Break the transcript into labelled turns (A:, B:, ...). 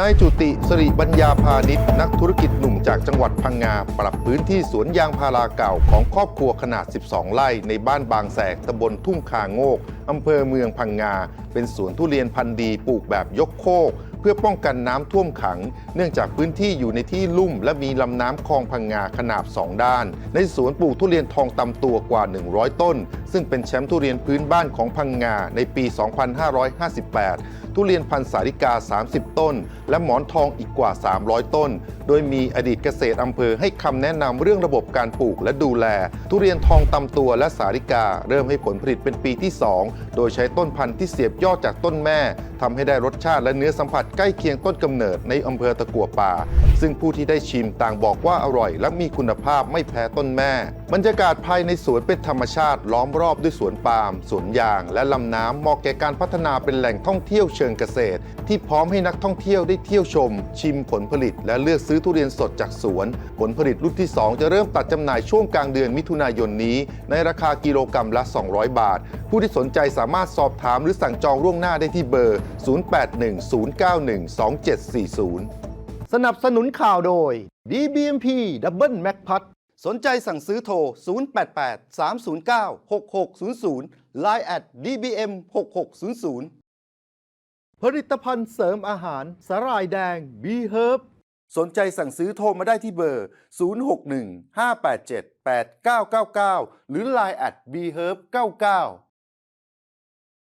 A: นายจุติสริบัญญาพาณิชย์นักธุรกิจหนุ่มจากจังหวัดพังงา ปรับพื้นที่สวนยางพาราเก่าของครอบครัวขนาด 12 ไร่ ในบ้านบางแสกตำบลทุ่งคาโงกอำเภอเมืองพังงา เป็นสวนทุเรียนพันธุ์ดีปลูกแบบยกโคก พื่อป้องกันน้ำท่วมขัง เนื่องจากพื้นที่อยู่ในที่ลุ่ม และมีลำน้ำคลองพังงาขนาบสองด้าน ในสวนปลูกทุเรียนทองตำตัวกว่า 100 ต้น ซึ่งเป็นแชมป์ทุเรียนพื้นบ้านของพังงาในปี 2558 ทุเรียนพันธุ์สาริกา 30 ต้น และหมอนทองอีกกว่า 300 ต้น โดยมีอดีตเกษตรอำเภอให้คำแนะนำเรื่องระบบการปลูกและดูแล ทุเรียนทองตำตัวและสาริกา เริ่มให้ผลผลิตเป็นปีที่ 2 โดยใช้ต้นพันธุ์ที่เสียบยอดจากต้นแม่ทำให้ได้รสชาติและเนื้อสัมผัสใกล้เคียงต้นกำเนิดในอำเภอตะกัวป่า ซึ่งผู้ที่ได้ชิมต่างบอกว่าอร่อย และมีคุณภาพไม่แพ้ต้นแม่ บรรยากาศภายในสวนเป็นธรรมชาติ ล้อมรอบด้วยสวนปาล์มสวนยาง และลำน้ำเหมาะแก่การพัฒนาเป็นแหล่งท่องเที่ยวเชิงเกษตร ที่พร้อมให้นักท่องเที่ยวได้เที่ยวชม ชิมผลผลิต และเลือกซื้อทุเรียนสดจากสวน ผลผลิตรุ่นที่ 2 จะเริ่มตัดจำหน่ายช่วงกลางเดือนมิถุนายนนี้ ในราคากิโลกรัมละ 200 บาท ผู้ที่สนใจสามารถสอบถามหรือสั่งจองล่วงหน้าได้ที่เบอร์1 2 7 4 0
B: สนับสนุนข่าวโดย DBMP Double Mac p a t สนใจสั่งซื้อโทร 088 309 6600 Line at DBM 6600ผลิตภัณฑ์เสริมอาหารสาหร่ายแดง B Herb สนใจสั่งซื้อโทรมาได้ที่เบอร์ 061 587 8999 หรือ Line at B Herb 99